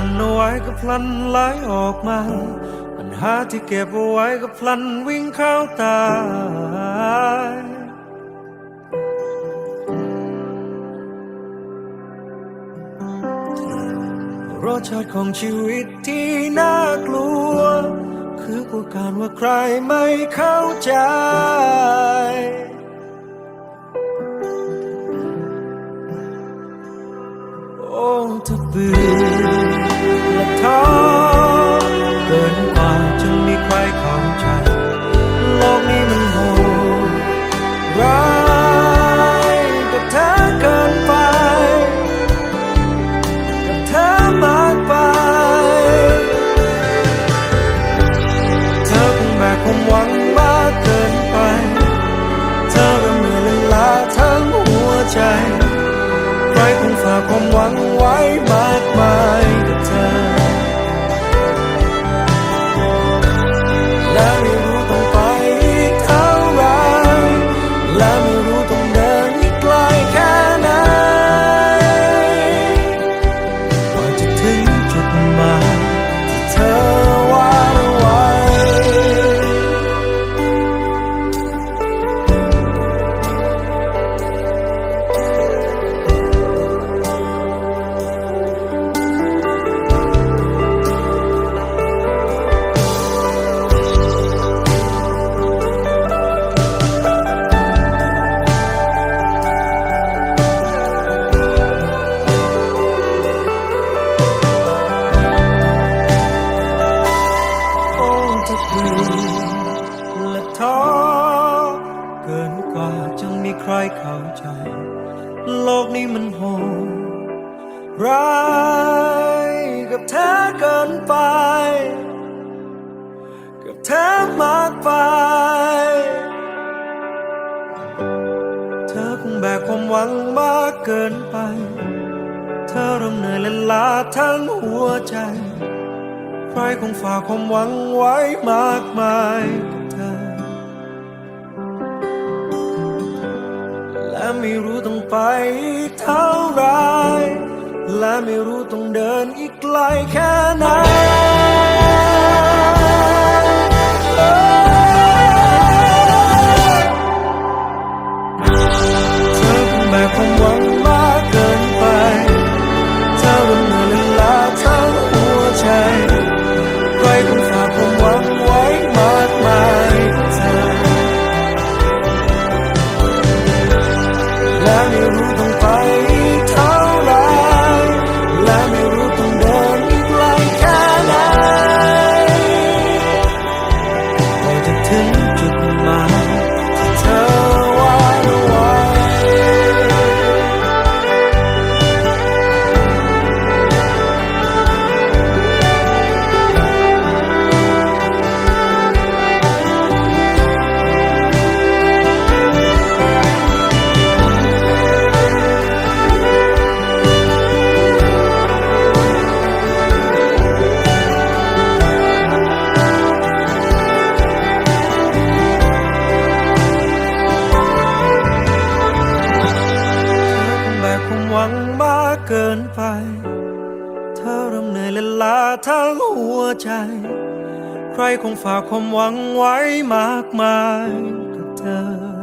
ันไว้ก็พลันไหลออกมา ปัญหาที่เก็บเอาไว้ก็พลันวิ่งเข้าตายรสชาติของชีวิตที่น่ากลัว คือกลัวการว่าใครไม่เข้าใจ ความหวัง และท้อเกินกว่าจะมีใครเข้าใจ โลกนี้มันโหดร้ายกับเธอเกินไป กับเธอมากไป เธอคงแบกความหวังมากเกินไป เธอเริ่มเหนื่อยและล้าทั้งหัวใจ ใครคงฝากความหวังไว้มากมายกับเธอ และไม่รู้ต้องไปเท่าไร และไม่รู้ต้องเดินอีกไกลแค่ไหน เกินไป เธอเริ่มเหนื่อยและล้าทั้งหัวใจ ใครคงฝากความหวังไว้มากมายกับเธอ